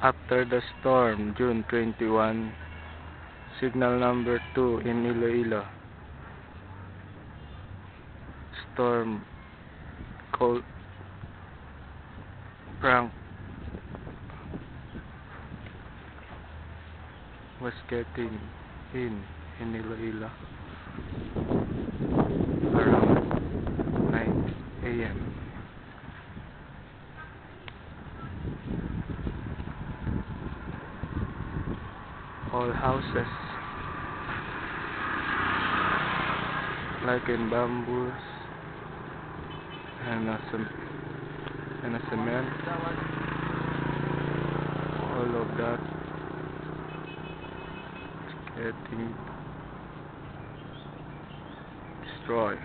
After the storm, June 21, signal number 2 in Iloilo. Storm cold Frank was getting in in Iloilo all houses. Like in bamboos and a, and a cement. All of that getting destroyed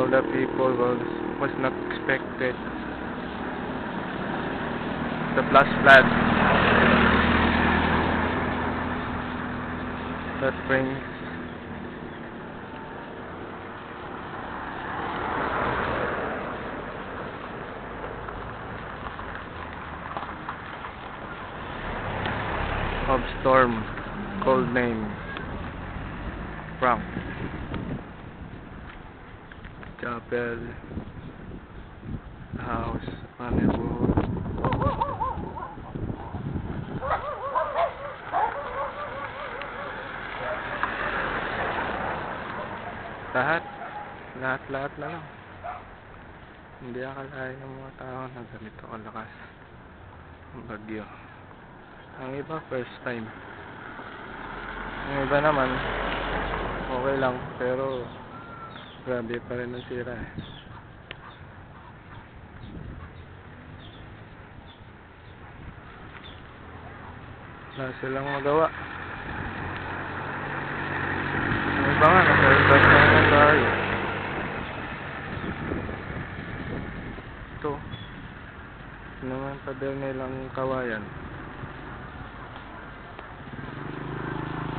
all the people was was not expected. The flash flood that brings of storm called name Frank chapel house Manibo lahat lahat lahat na lang. Hindi akalain ng mga tao na ganito kalakas ang bagyo. Ang iba first time. Ang iba naman okay lang pero grabe pa rin ang sira eh. Wala silang magawa. Ang iba nga? Nasa ibas na nga tayo. Ito. Ito naman pader nilang kawayan?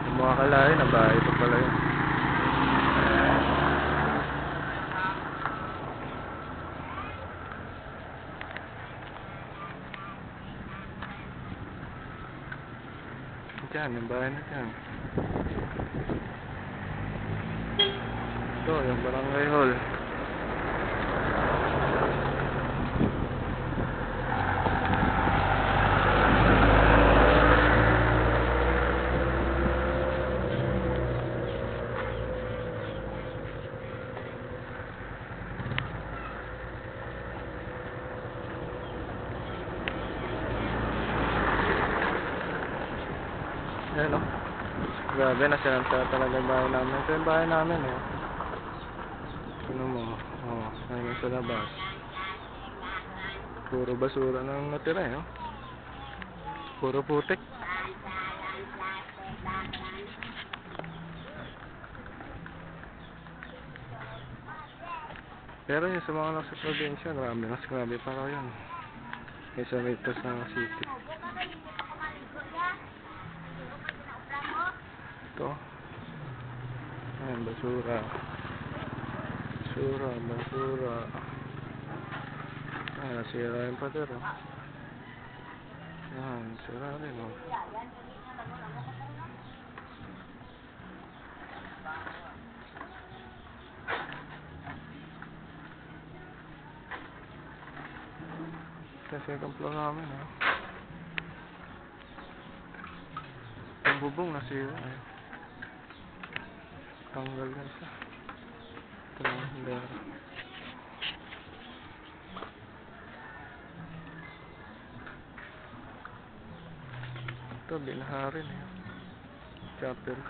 Yung mga kalahin na bahay pa pala yun Diyan, yung bahay na dyan. Ito, yung barangay hall. Ayan o. Grabe, nasinanta talaga yung bahay namin. Ito yung bahay namin eh. Ano mo? Oh, ngayon sa labas. Puro basura nang natira eh. Oh. Puro putik. Pero yung sa mga nasa probinsya, grabe, mas grabe pa raw yun. Kaysa rito sa city. Ito. Ayan, basura. Basura, basura. Ayan, nasira yung pader, oh. Ayan, sira rin, oh. Yung second floor namin, oh. Yung bubong nasira, eh. Tanggal na siya. Ito na yung hindera. Ito, binaha rin eh. Chapel.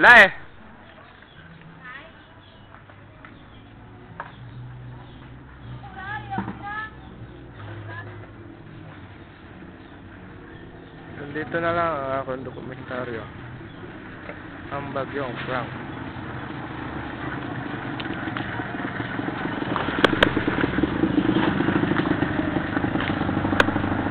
Lai! Nandito na lang ang aking dokumentaryo. Ang bagyong Frank.